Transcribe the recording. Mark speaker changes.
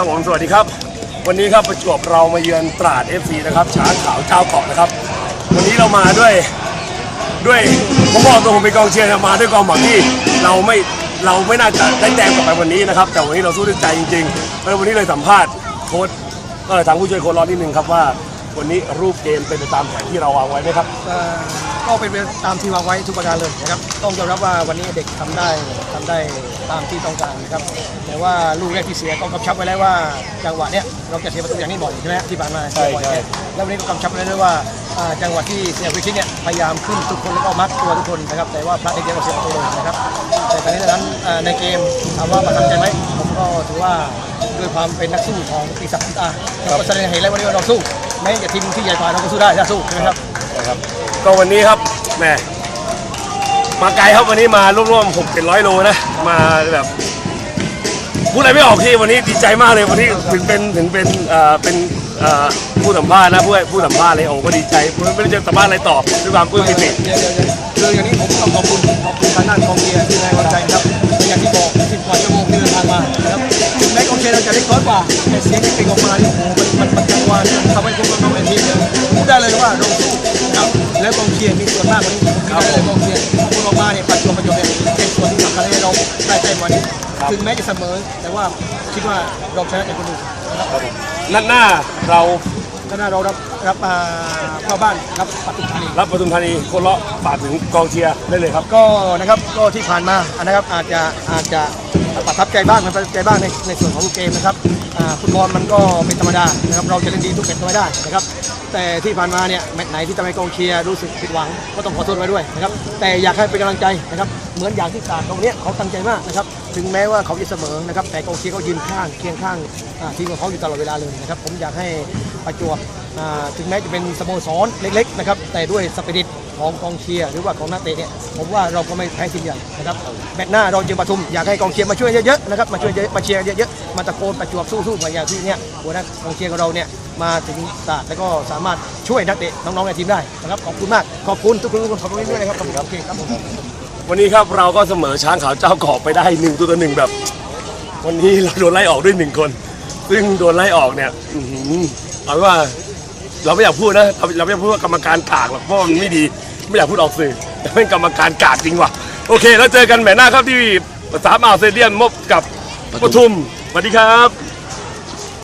Speaker 1: ครับผมสวัสดีครับ วันนี้ครับประจวบเรามาเยือนตราด FC นะครับช้างขาวเจ้าเกาะนะครับ วันนี้เรามาด้วยด้วยผมบอกตัวผมเป็นกองเชียร์นะมาด้วยความหวังที่เราไม่เราไม่น่าจะได้แต้มกลับไปวันนี้นะครับ แต่วันนี้เราสู้ด้วยใจจริงๆแล้ววันนี้เลยสัมภาษณ์โค้ชเออทางผู้ช่วยโค้ชรอนิดนึงครับว่า วันนี้รูปเกมเป็นไปตามแผนที่เราวางไว้ไหมครับ
Speaker 2: เอ่อก็เป็นไปตามที่วางไว้ทุกประการเลยนะครับต้องยอมรับว่าวันนี้เด็กทำได้ทำได้ตามที่ต้องการนะครับแต่ว่าลูกแรกที่เสียก็กำชับไว้แล้วว่าจังหวะเนี้ยเราจะเสียประตูอย่างนี้บ่อยใช่ไหมที่ผ่านมา
Speaker 1: ใช่
Speaker 2: บ่อย
Speaker 1: ใช่
Speaker 2: แล้ววันนี้ก็กำชับไว้ด้วยว่าอ่าจังหวะที่เสียฟรีคิกเนี่ยพยายามขึ้นทุกคนแล้วก็มัดตัวทุกคนนะครับแต่ว่าพลาดในเกมเราเสียประตูเลยนะครับแต่ตอนนี้ดังนั้นเอ่อ ในเกมถามว่าประทับใจไหมผมก็ถือว่าด้วยความเป็นนักสู้ของปีศาจพิตาก็แสดงให้เห็นแล้ววันนี้ว่าเราสู้แม้จะทีมที่ใหญ่กว่าเราก็สู้ได้ถ้าสู้นะครับ
Speaker 1: นะครับก็วันนี้ครับแหมมาไกลครับวันนี้มาร่วมๆผมเป็นร้อยโลนะมาแบบพูดอะไรไม่ออกที่วันนี้ดีใจมากเลยวันนี้ถึงเป็นถึงเป็นเอ่อเป็นเอ่อผู้สัมภาษณ์นะผู้ผู้สัมภาษณ์เลยโอ้ก็ดีใจไม่รู้จะสัมภาษณ์อะไรต่อด้วยความปลื้มปิติ
Speaker 2: เดี๋ยวเดี๋ยวเดี๋ยวคืออย่างนี้ผมต้องขอบคุณขอบคุณทางด้านกองเชียร์ที่ให้กำลังใจ ยร์เราจะเล็กน้อยกว่าแต่เสียงที่เป็นออกมาเนี่ยโอ้โหมันมันมันกังวานทำให้พวกเราในทีมเนี่ยพูดได้เลยว่าเราสู้นะครับแล้วกองเชียร์มีส่วนมากกว่านี้คิดได้เลยกองเชียร์คุณออกมาเนี่ยปัจจุบันประโยชน์เนี่ยเป็นส่วนที่สำคัญให้เราได้แต้มวันนี้ถึงแม้จะเสมอ แต่ว่าคิดว่าเราชนะในคนอื่นนะครับ
Speaker 1: นัดหน้าเรา
Speaker 2: ก็น่าเรารับรับมาเข้าบ้านรับปทุมธานี
Speaker 1: รับปทุมธานีโคนเลาะฝากถึงกองเชียร์ได้เลยครับ
Speaker 2: ก็นะครับก็ที่ผ่านมานะครับอาจจะอาจจะ ประทับใจบ้างไม่ประทับใจบ้างในในส่วนของลูกเกมนะครับฟุตบอลมันก็เป็นธรรมดานะครับเราจะเล่นดีทุกแมตช์ก็ไม่ได้นะครับแต่ที่ผ่านมาเนี่ยแมตช์ไหนที่ทำให้กองเชียร์รู้สึกผิดหวังก็ต้องขอโทษไว้ด้วยนะครับแต่อยากให้เป็นกำลังใจนะครับเหมือนอย่างที่ตาดตรงนี้เขาตั้งใจมากนะครับถึงแม้ว่าเขาจะเสมอนะครับแต่กองเชียร์เขายืนข้างเคียงข้างทีมของเขาอยู่ตลอดเวลาเลยนะครับผมอยากให้ประจวบ ถึงแม้จะเป็นสโมสรเล็กๆนะครับแต่ด้วยสปิริตของกองเชียร์หรือว่าของนักเตะเนี่ยผมว่าเราก็ไม่แพ้ทีมใหญ่นะครับแมตช์หน้าเราเจอปทุมอยากให้กองเชียร์มาช่วยเยอะๆนะครับมาช่วยเยอะมาเชียร์เยอะๆมาตะโกนประจวบสู้ๆมาอย่างที่เนี่ยหัวหน้ากองเชียร์ของเราเนี่ยมาถึงตาดแล้วก็สามารถช่วยนักเตะน้องๆในทีมได้นะครับขอบคุณมากขอบคุณทุกคนทุกคนขอบคุณด้วยนะครับขอบคุณครับโอเคครับ
Speaker 1: วันนี้ครับเราก็เสมอช้างขาวเจ้าเกาะไปได้หนึ่งตัวต่อหนึ่งแบบ วันนี้เราโดนไล่ออกด้วยหนึ่งคน ซึ่งโดนไล่ออกเนี่ยหือเอาว่า เราไม่อยากพูดนะเราเราไม่อยากพูดว่ากรรมการกากหรอกเพราะมันไม่ดีไม่อยากพูดออกสื่อแต่เป็นกรรมการกากจริงว่ะโอเค แล้วเจอกันแหม่หน้าครับที่สามอ่าวเซเดียนมบกับปทุมสวัสดีครับ